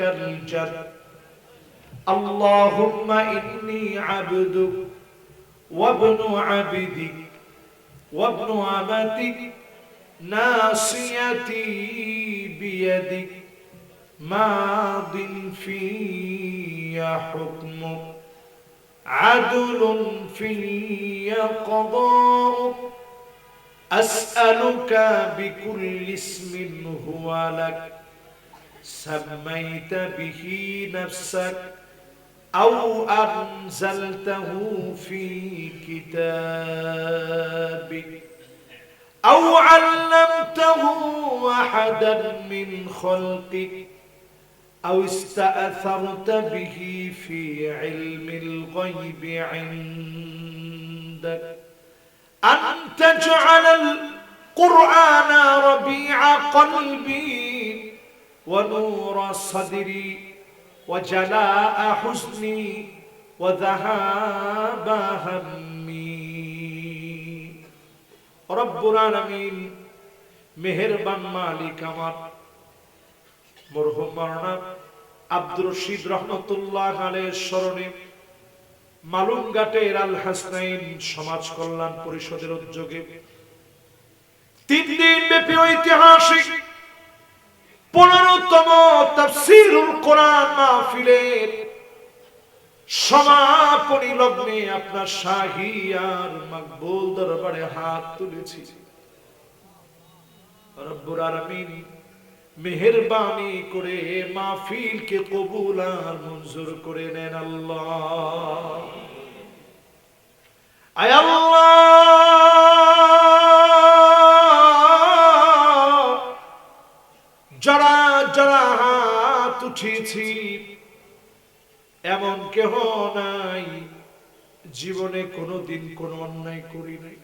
منك الجد اللهم إني عبدك وابن عبدك وابن عبدك ناصيتي بيدك ماض في حكمك عدل في قضاءك أسألك بكل اسم هو لك سميت به نفسك أو أنزلته في كتابك أو علمته أحدا من خلقك أو استأثرت به في علم الغيب عندك أن تجعل القرآن ربيع قلبي ونور صدري وجلاء حزني وذهاب همي رب العالمين মেহেরবান মালিক আমার মরহুম মাওলানা আব্দুর রশিদ রহমতুল্লাহ আলের স্মরণে মালুমঘাটের আল হাসনাইন সমাজ কল্যাণ পরিষদের উদ্যোগে তিন দিন ব্যাপী ঐতিহাসিক পনেরোতম তাফসিরুল কোরআন মাহফিলের সমাপনী লগ্নে আপনার শাহী আর মকবুল দরবারে হাত তুলেছি। মেহেরবানি করে মাহফিলকে কবুল আর মঞ্জুর করে নেন আল্লাহ। আয় আল্লাহ! যারা যারা হাত উঠিয়েছি এমন কেহ নাই, জীবনে কোনোদিন কোনো অন্যায় করি নাই।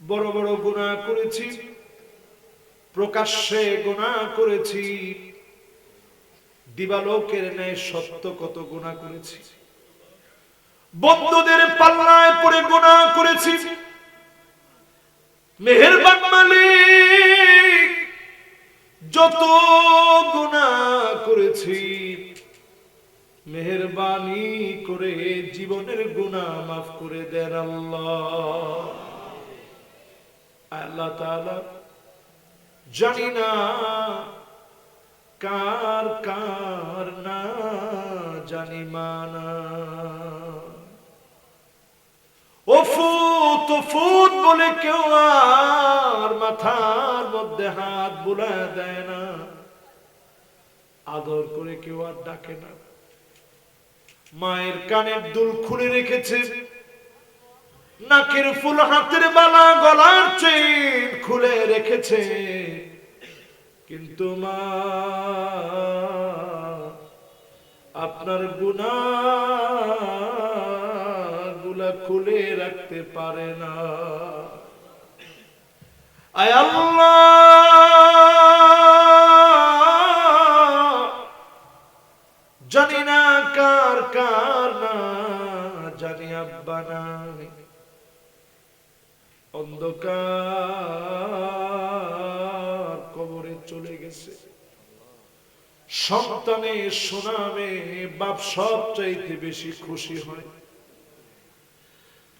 বড় বড় গুণা করেছি, প্রকাশ্যে গুণা করেছি, দিবালোকের ন্যায় সত্য কত গুণা করেছি। বন্ধুদের পাল্লায় পড়ে গুণা করেছি, মেহেরবান মালিক যত গুণা করেছি, মেহরবানি করে জীবনের গুণা মাফ করে দেন আল্লাহ। জানি না কার কার না জানি মানা। ও ফুত ফুত বলে কেউ আর মাথার মধ্যে হাত বুলায় দেয় না। আদর করে কেউ আর ডাকে না। মায়ের কানের দুল খুলে রেখেছে। নাকের ফুল হাতের বালা গলার চেন খুলে রেখেছে। কিন্তু মা, আপনার গুনা খুলে রাখতে পারে না। জানি না কার কার না, জানি আব্বা নাই। অন্ধকার কবরে চলে গেছে। সন্তানের সুনামে বাপ সব চাইতে বেশি খুশি হয়।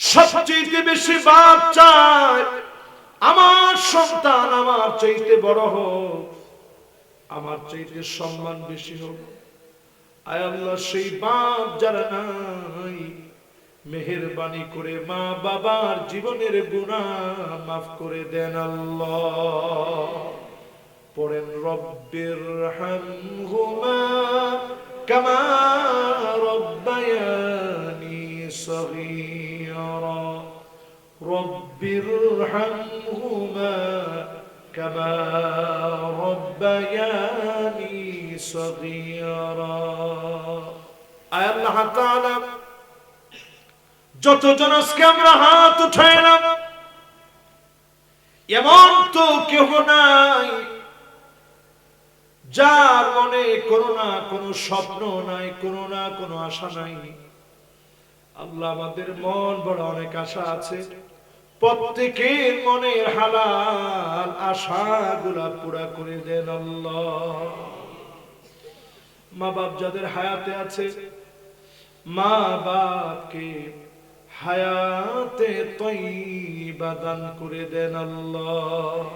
সবচেয়ে বেশি বাপ চায় আমার সন্তান আমার চাইতে বড় হোক, আমার চাইতে সম্মান বেশি হোক। আয় আল্লাহ, সেই বাপ যারা নাই, মেহেরবানি করে মা বাবার জীবনের গুণা মাফ করে দেন আল্লাহ। পড়েন রব্বির হামহুমা কামা হামহুমা কামা রব্বায়ানি সগীরা আয় আল্লাহ তাআলা যতজন আজকে আমরা হাত উঠাইলাম, এমন তো কেহ নাই যার মনে কোনো না কোনো স্বপ্ন নাই, কোনো না কোনো আশা নাই। আল্লাহ আমাদের মন বড় অনেক আশা আছে। প্রত্যেকের মনের হালাল আশাগুলা পুরা করে দেন আল্লাহ। মা বাপ যাদের হায়াতে আছে, মা বাপকে হায়াতে তৈবা দান করে দেন আল্লাহ।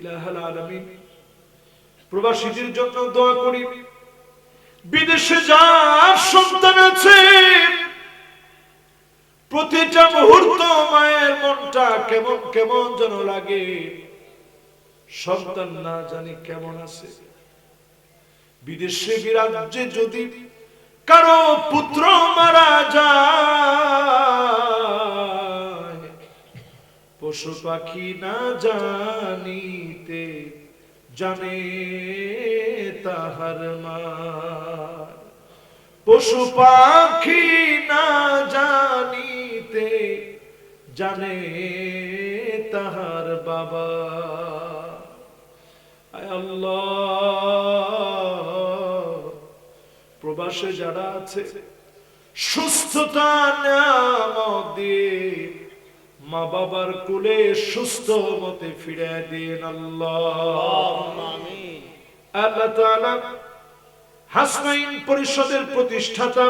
ইলাহাল আলামিন, প্রবাসীদের জন্য দোয়া করি। বিদেশে যার সন্তান আছে। প্রতিটা মুহূর্ত মায়ের মনটা কেমন কেমন যেন লাগে। সন্তান না জানি কেমন আছে। বিদেশে বিরাজ্যে যদি কারও পুত্র মারা যায়, পশু পাখি না জানিতে জানে তাহার মা। পশু পাখি না জানিতে জানে তাহার বাবা। আল্লাহ প্রবাসে যারা আছে সুস্থতা নামত দিয়ে মা বাবার কুলে সুস্থ মতে ফিরে দিন আল্লাহ। আল্লাহ হাসনাইন পরিষদের প্রতিষ্ঠাতা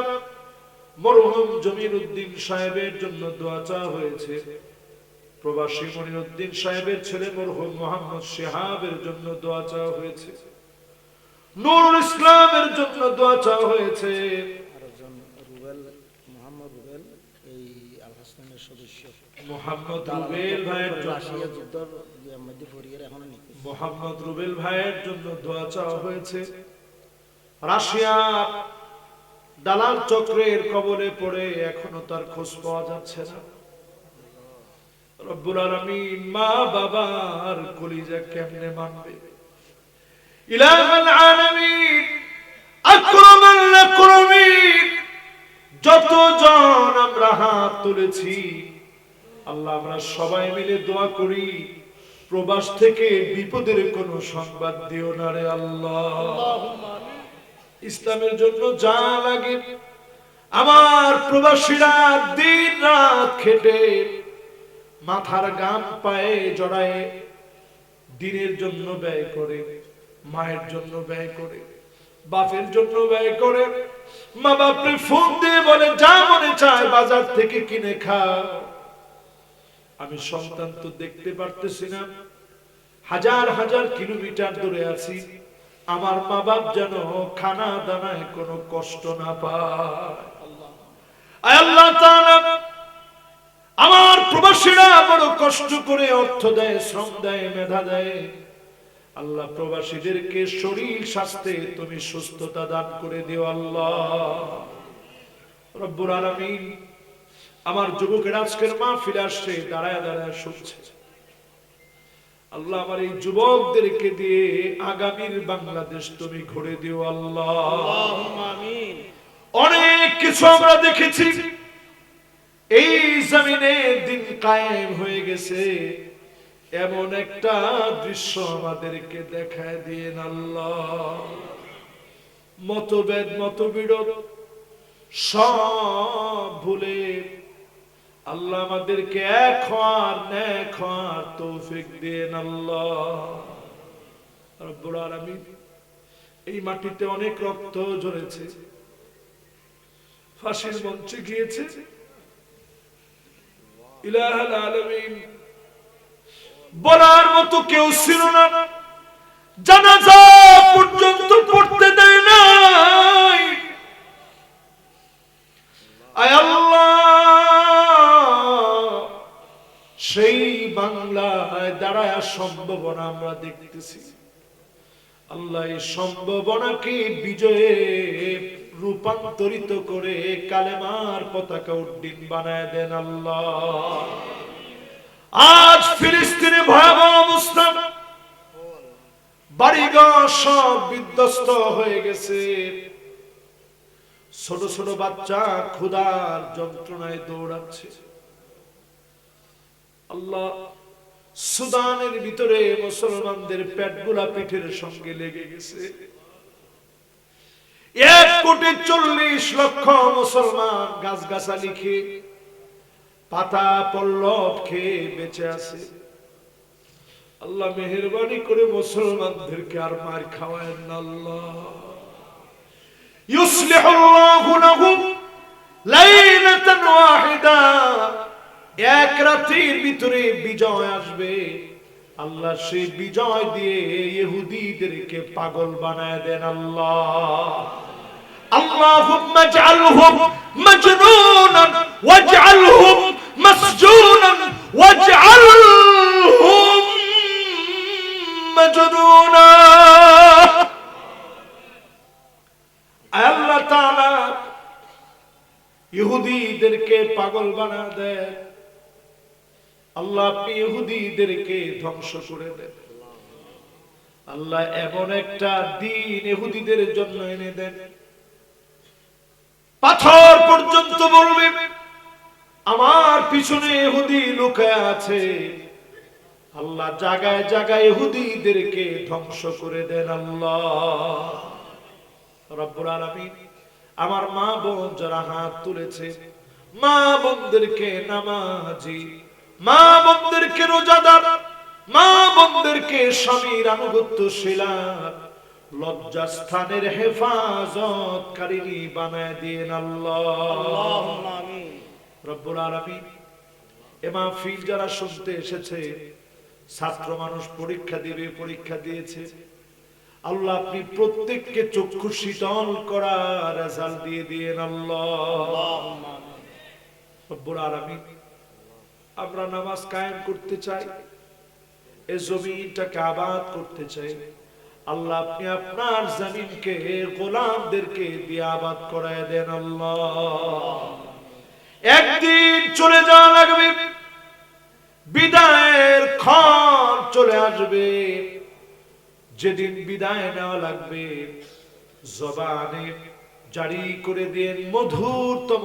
মরহুম জমির উদ্দিন সাহেবের জন্য দোয়া চাওয়া হয়েছে। প্রবাসী মনিরুদ্দিন সাহেবের ছেলে মরহুম মোহাম্মদ শেহাবের জন্য দোয়া চাওয়া হয়েছে। নুরুল ইসলামের জন্য দোয়া চাওয়া হয়েছে। মোহাম্মদ রুবেল ভাইয়ের জন্য মোহাম্মদ রুবেল ভাইয়ের জন্য দোয়া চাওয়া হয়েছে। রাশিয়া দালাল চক্রের কবলে পড়ে এখনও তার খোঁজ পাওয়া যাচ্ছে না। রব্বুল আলামিন মা বাবার কলিজা কেমনে মানবে? যতজন আমরা হাত তুলেছি, আল্লাহ আমরা সবাই মিলে দোয়া করি, প্রবাস থেকে বিপদের কোনো সংবাদ দিও না রে আল্লাহ। ইসলামের জন্য যা লাগে। আমার প্রবাসীরা দিন রাত খেটে, মাথার গাম পায়ে জড়ায়, দিনের জন্য ব্যয় করে, মায়ের জন্য ব্যয় করে, বাপের জন্য ব্যয় করে। মা বাপরে ফোন দিয়ে বলে, যা মনে চায় বাজার থেকে কিনে খাও। আমি সন্তান তো দেখতে পারতেছি না। হাজার হাজার কিলোমিটার দূরে আছি। আমার মা বাপ যেন খানা দানায় কোনো কষ্ট না পায়। আমার প্রবাসীরা বড় কষ্ট করে অর্থ দেয়, শ্রম দেয়, মেধা দেয়। আল্লাহ প্রবাসীদেরকে শরীর স্বাস্থ্যে তুমি সুস্থতা দান করে দিও আল্লাহ। রব্বুর আলামিন, আমার যুবকের আজকের মা ফিরে আসছে, দাঁড়ায় দাঁড়ায় শুনছে। আল্লাহ আমার এই যুবকদেরকে দিয়ে আগামীর বাংলাদেশ তুমি ঘুরে দিও আল্লাহ। অনেক কিছু আমরা দেখেছি। এই জমিনে দিন কায়েম হয়ে গেছে। এমন একটা দৃশ্য আমাদেরকে দেখায় দিয়েন আল্লাহ। মতভেদ মতবিরোধ সব ভুলে আল্লাহ আমাদেরকে এক তৌফিক দেন আল্লাহ। রব্বুল আলামিন, এই মাটিতে অনেক রক্ত ঝরেছে। ফাঁসির মঞ্চে গিয়েছে। ইলাহাল আলামিন, বলার মতো কেউ ছিল না। জানাজা পর্যন্ত পড়তে দেয় নাই। আয় আল্লাহ। বাংলায় দাঁড়ায় সম্ভাবনা আমরা দেখতেছি। আল্লাহ সম্ভাবনাকে বিজয়ে রূপান্তরিত করে কালেমার পতাকা উড্ডিন বানায় দেন আল্লাহ। আজ ফিলিস্তিনে ভয়াবহ অবস্থা। বাড়িঘর সব বিধ্বস্ত হয়ে গেছে। ছোট ছোট বাচ্চা ক্ষুধার যন্ত্রণায় দৌড়াচ্ছে। আল্লাহ সুদানের ভিতরে মুসলমানদের পেটগুলা পিঠের সঙ্গে লেগে গেছে। এক কোটি চল্লিশ লক্ষ মুসলমান গাছ গাছালি খেয়ে, পাতা পল্লব খেয়ে বেঁচে আছে। আল্লাহ মেহরবানি করে মুসলমানদেরকে আর মার খাওয়ায় না আল্লাহ। ইউসলিহুল্লাহু এক রাতের ভিতরে বিজয় আসবে আল্লাহ সেই বিজয় দিয়ে ইহুদিদেরকে পাগল বানায় দেন আল্লাহ اللهم اجعلهم مجنونا واجعلهم مسجونا واجعلهم مجنونا আল্লাহ তাআলা ইহুদিদেরকে পাগল বানা দেন আল্লাহ আপনি ইহুদিদেরকে ধ্বংস করে দেন। আল্লাহ এমন একটা দিন ইহুদিদের জন্য এনে দেন। পাথর পর্যন্ত বলবে, আমার পিছনে ইহুদি লুকায় আছে। আল্লাহ জায়গায় জায়গায় ইহুদিদেরকে ধ্বংস করে দেন আল্লাহ। রব্বুল আলামিন আমার মা বোন যারা হাত তুলেছে, মা বোনদেরকে নামাজি মা বোনদেরকে রোজাদার, মা বোনদেরকে স্বামীর আনুগত্যশীলা লজ্জাস্থানের হেফাজতকারী বানায় দিন আল্লাহ। রব্বুল আলামিন, এ যারা শুনতে এসেছে, ছাত্র মানুষ পরীক্ষা দিবে, পরীক্ষা দিয়েছে। আল্লাহ আপনি প্রত্যেককে চক্ষু শীতল করা রেজাল্ট দিয়ে দিয়েন আল্লাহ। রব্বুল আলামিন আমরা নামাজ কায়েম করতে চাই এই জমিনটাকে আবাদ করতে চাই। আল্লাহ, আপনি আপনার জমিনকে, গোলামদেরকে দিয়ে আবাদ করায় দেন আল্লাহ। একদিন চলে যাওয়া লাগবে, বিদায়ের ক্ষণ চলে আসবে। যেদিন বিদায় নেওয়া লাগবে, জবানে জারি করে দিন মধুরতম